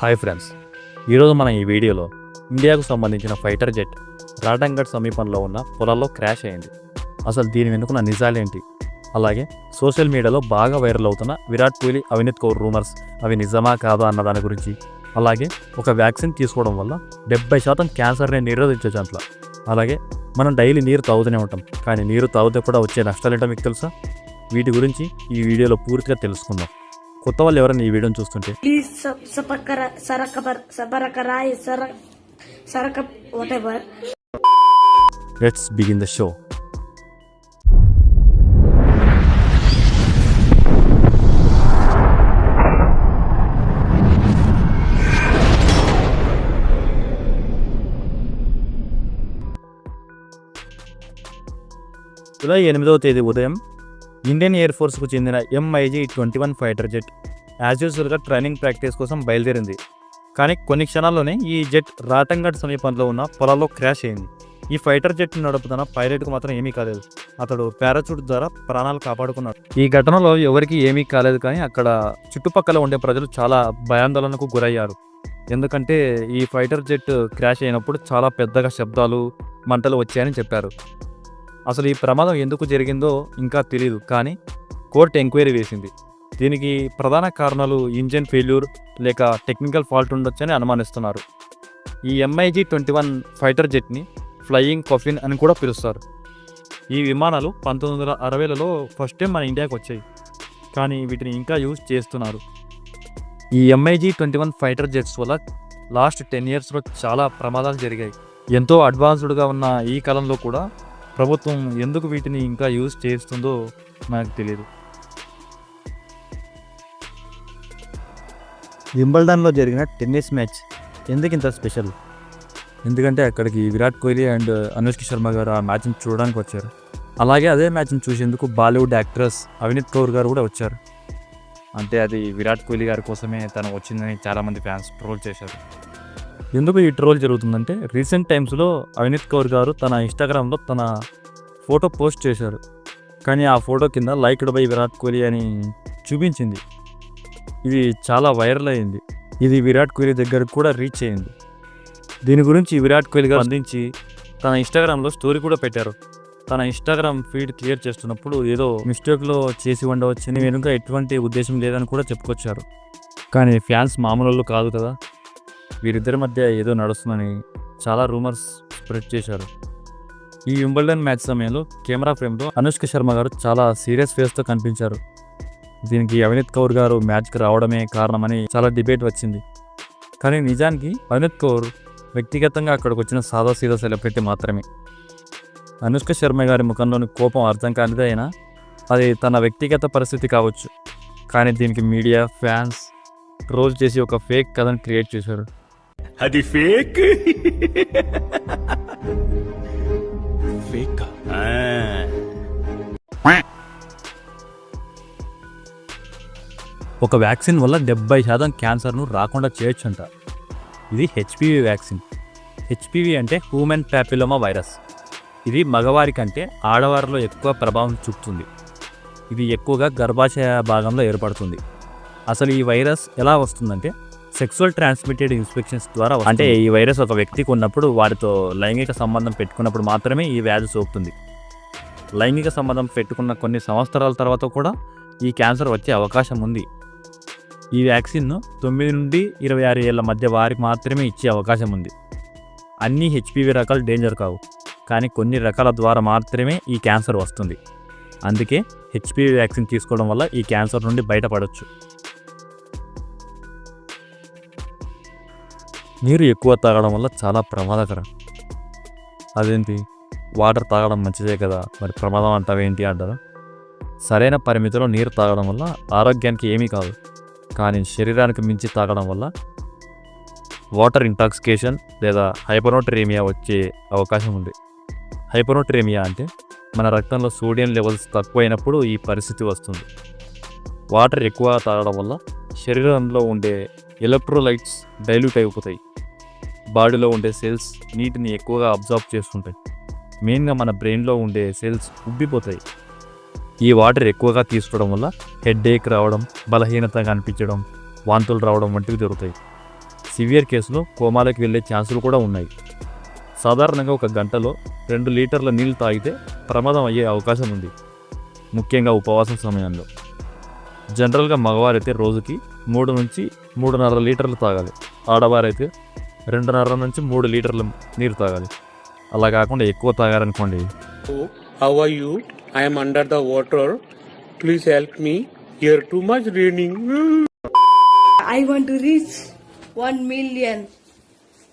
Hi friends. ఈరోజు మనం ఈ వీడియోలో ఇండియాకు సంబంధించిన ఫైటర్ జెట్ రాటంగఢ్ సమీపంలో ఉన్న పొలాల్లో క్రాష్ అయింది. అసలు దీని వెనుకున్న నిజాలేంటి? అలాగే సోషల్ మీడియాలో బాగా వైరల్ అవుతున్న విరాట్ కోహ్లీ అవినీత్ కౌర్ రూమర్స్ అవి నిజమా కాదా అన్న దాని గురించి అలాగే ఒక వ్యాక్సిన్ తీసుకోవడం వల్ల డెబ్బై శాతం క్యాన్సర్ని నిరోధించవచ్చు అట్లా అలాగే మనం డైలీ నీరు తాగుతూనే ఉంటాం కానీ నీరు తాగితే కూడా వచ్చే నష్టాలేంటో మీకు తెలుసా? వీటి గురించి ఈ వీడియోలో పూర్తిగా తెలుసుకుందాం. కొత్త వాళ్ళు ఎవరైనా ఈ వీడియో చూస్తుంటే? లెట్స్ బిగిన్ ద షో ఎనిమిదవ తేదీ ఉదయం ఇండియన్ ఎయిర్ ఫోర్స్కు చెందిన MIG twenty one fighter jet as యూజువల్గా ట్రైనింగ్ ప్రాక్టీస్ కోసం బయలుదేరింది. కానీ కొన్ని క్షణాల్లోనే ఈ జెట్ రాటంగఢ్ సమీపంలో ఉన్న పొలాల్లో క్రాష్ అయింది. ఈ ఫైటర్ జెట్ నడుపుతున్న పైలట్కు మాత్రం ఏమీ కాలేదు. అతడు పారాచూట్ ద్వారా ప్రాణాలు కాపాడుకున్నాడు. ఈ ఘటనలో ఎవరికి ఏమీ కాలేదు కానీ అక్కడ చుట్టుపక్కల ఉండే ప్రజలు చాలా భయాందోళనకు గురయ్యారు. ఎందుకంటే ఈ ఫైటర్ జెట్ క్రాష్ అయినప్పుడు చాలా పెద్దగా శబ్దాలు మంటలు వచ్చాయని చెప్పారు. అసలు ఈ ప్రమాదం ఎందుకు జరిగిందో ఇంకా తెలియదు కానీ కోర్టు ఎంక్వైరీ వేసింది. దీనికి ప్రధాన కారణాలు ఇంజన్ ఫెయిల్యూర్ లేక టెక్నికల్ ఫాల్ట్ ఉండొచ్చని అనుమానిస్తున్నారు. ఈ ఎంఐజీ ట్వంటీ వన్ ఫైటర్ జెట్ని ఫ్లయింగ్ కొఫిన్ అని కూడా పిలుస్తారు. ఈ విమానాలు పంతొమ్మిది వందల అరవైలలో ఫస్ట్ టైం మన ఇండియాకి వచ్చాయి కానీ వీటిని ఇంకా యూజ్ చేస్తున్నారు. ఈ MiG twenty one fighter jets వల్ల లాస్ట్ టెన్ ఇయర్స్లో చాలా ప్రమాదాలు జరిగాయి. ఎంతో అడ్వాన్స్డ్గా ఉన్న ఈ కాలంలో కూడా ప్రభుత్వం ఎందుకు వీటిని ఇంకా యూజ్ చేస్తుందో నాకు తెలియదు. వింబల్డన్లో జరిగిన టెన్నిస్ మ్యాచ్ ఎందుకు ఇంత స్పెషల్? ఎందుకంటే అక్కడికి విరాట్ కోహ్లీ అండ్ అనుష్క శర్మ గారు ఆ మ్యాచ్ని చూడడానికి వచ్చారు. అలాగే అదే మ్యాచ్ని చూసేందుకు బాలీవుడ్ యాక్ట్రెస్ అవినీత్ కౌర్ గారు కూడా వచ్చారు. అంటే అది విరాట్ కోహ్లీ గారి కోసమే తను వచ్చిందని చాలామంది ఫ్యాన్స్ ట్రోల్ చేశారు. ఎందుకు ఈ ట్రోల్ జరుగుతుందంటే రీసెంట్ టైమ్స్లో అవినీత్ కౌర్ గారు తన ఇన్స్టాగ్రామ్లో తన ఫోటో పోస్ట్ చేశారు. కానీ ఆ ఫోటో కింద లైక్డ్ బై విరాట్ కోహ్లీ అని చూపించింది. ఇది చాలా వైరల్ అయింది. ఇది విరాట్ కోహ్లీ దగ్గరకు కూడా రీచ్ అయింది. దీని గురించి విరాట్ కోహ్లీ గారు అందించి తన ఇన్స్టాగ్రామ్లో స్టోరీ కూడా పెట్టారు. తన ఇన్స్టాగ్రామ్ ఫీడ్ క్లియర్ చేస్తున్నప్పుడు ఏదో మిస్టేక్లో చేసి ఉండవచ్చని వెనుక ఎటువంటి ఉద్దేశం లేదని కూడా చెప్పుకొచ్చారు. కానీ ఫ్యాన్స్ మామూలు వాళ్ళు కాదు కదా. వీరిద్దరి మధ్య ఏదో నడుస్తుందని చాలా రూమర్స్ స్ప్రెడ్ చేశారు. ఈ వింబల్డన్ మ్యాచ్ సమయంలో కెమెరా ఫ్రేమ్లో అనుష్క శర్మ గారు చాలా సీరియస్ ఫేస్తో కనిపించారు. దీనికి అవినీత్ కౌర్ గారు మ్యాచ్కి రావడమే కారణమని చాలా డిబేట్ వచ్చింది. కానీ నిజానికి అవినీత్ కౌర్ వ్యక్తిగతంగా అక్కడికి వచ్చిన సాదా సీదా సెలబ్రిటీ మాత్రమే. అనుష్క శర్మ గారి ముఖంలోని కోపం అర్థం కానిదే అయినా అది తన వ్యక్తిగత పరిస్థితి కావచ్చు. కానీ దీనికి మీడియా ఫ్యాన్స్ ట్రోల్ చేసి ఒక ఫేక్ కథను క్రియేట్ చేశారు. అది ఫేక్ ఫేక్ ఒక వ్యాక్సిన్ వల్ల డెబ్బై శాతం క్యాన్సర్ను రాకుండా చేయొచ్చంట. ఇది హెచ్పివి వ్యాక్సిన్. హెచ్పివి అంటే హ్యూమన్ ప్యాపిలోమా వైరస్ ఇది మగవారి కంటే ఆడవారిలో ఎక్కువ ప్రభావం చూపుతుంది. ఇది ఎక్కువగా గర్భాశయ భాగంలో ఏర్పడుతుంది. అసలు ఈ వైరస్ ఎలా వస్తుందంటే సెక్సువల్ ట్రాన్స్మిటెడ్ ఇన్ఫెక్షన్స్ ద్వారా అంటే ఈ వైరస్ ఒక వ్యక్తికి ఉన్నప్పుడు వారితో లైంగిక సంబంధం పెట్టుకున్నప్పుడు మాత్రమే ఈ వ్యాధి సోకుతుంది. లైంగిక సంబంధం పెట్టుకున్న కొన్ని సంవత్సరాల తర్వాత కూడా ఈ క్యాన్సర్ వచ్చే అవకాశం ఉంది. ఈ వ్యాక్సిన్ను తొమ్మిది నుండి ఇరవై ఆరు ఏళ్ళ మధ్య వారికి మాత్రమే ఇచ్చే అవకాశం ఉంది. అన్ని హెచ్పివి రకాలు డేంజర్ కావు. కానీ కొన్ని రకాల ద్వారా మాత్రమే ఈ క్యాన్సర్ వస్తుంది. అందుకే హెచ్పివి వ్యాక్సిన్ తీసుకోవడం వల్ల ఈ క్యాన్సర్ నుండి బయటపడవచ్చు నీరు ఎక్కువ తాగడం వల్ల చాలా ప్రమాదకరం. అదేంటి? వాటర్ తాగడం మంచిదే కదా మరి ప్రమాదం అంటావేంటి అంటారా? సరైన పరిమితిలో నీరు తాగడం వల్ల ఆరోగ్యానికి ఏమీ కాదు. కానీ శరీరానికి మించి తాగడం వల్ల వాటర్ ఇంటాక్సికేషన్ లేదా హైపనోట్రేమియా వచ్చే అవకాశం ఉంది. హైపనోట్రేమియా అంటే మన రక్తంలో సోడియం లెవెల్స్ తక్కువైనప్పుడు ఈ పరిస్థితి వస్తుంది. వాటర్ ఎక్కువ తాగడం వల్ల శరీరంలో ఉండే ఎలక్ట్రోలైట్స్ డైల్యూట్ అయిపోతాయి. బాడీలో ఉండే సెల్స్ నీటిని ఎక్కువగా అబ్జార్బ్ చేస్తుంటాయి. మెయిన్గా మన బ్రెయిన్లో ఉండే సెల్స్ ఉబ్బిపోతాయి. ఈ వాటర్ ఎక్కువగా తీసుకోవడం వల్ల హెడ్ రావడం బలహీనత కనిపించడం వాంతులు రావడం వంటివి జరుగుతాయి. సివియర్ కేసులో కోమాలకు వెళ్ళే ఛాన్సులు కూడా ఉన్నాయి. సాధారణంగా ఒక గంటలో రెండు లీటర్ల నీళ్ళు తాగితే ప్రమాదం అయ్యే అవకాశం ఉంది. ముఖ్యంగా ఉపవాసం సమయంలో. జనరల్గా మగవారైతే రోజుకి మూడు నుంచి మూడున్నర లీటర్లు తాగాలి. ఆడవారైతే రెండున్నర నుంచి మూడు లీటర్లు నీరు తాగాలి. అలా కాకుండా ఎక్కువ తాగాలనుకోండి how are you I'm under the water please help me too much raining I want to reach one million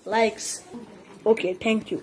likes okay thank you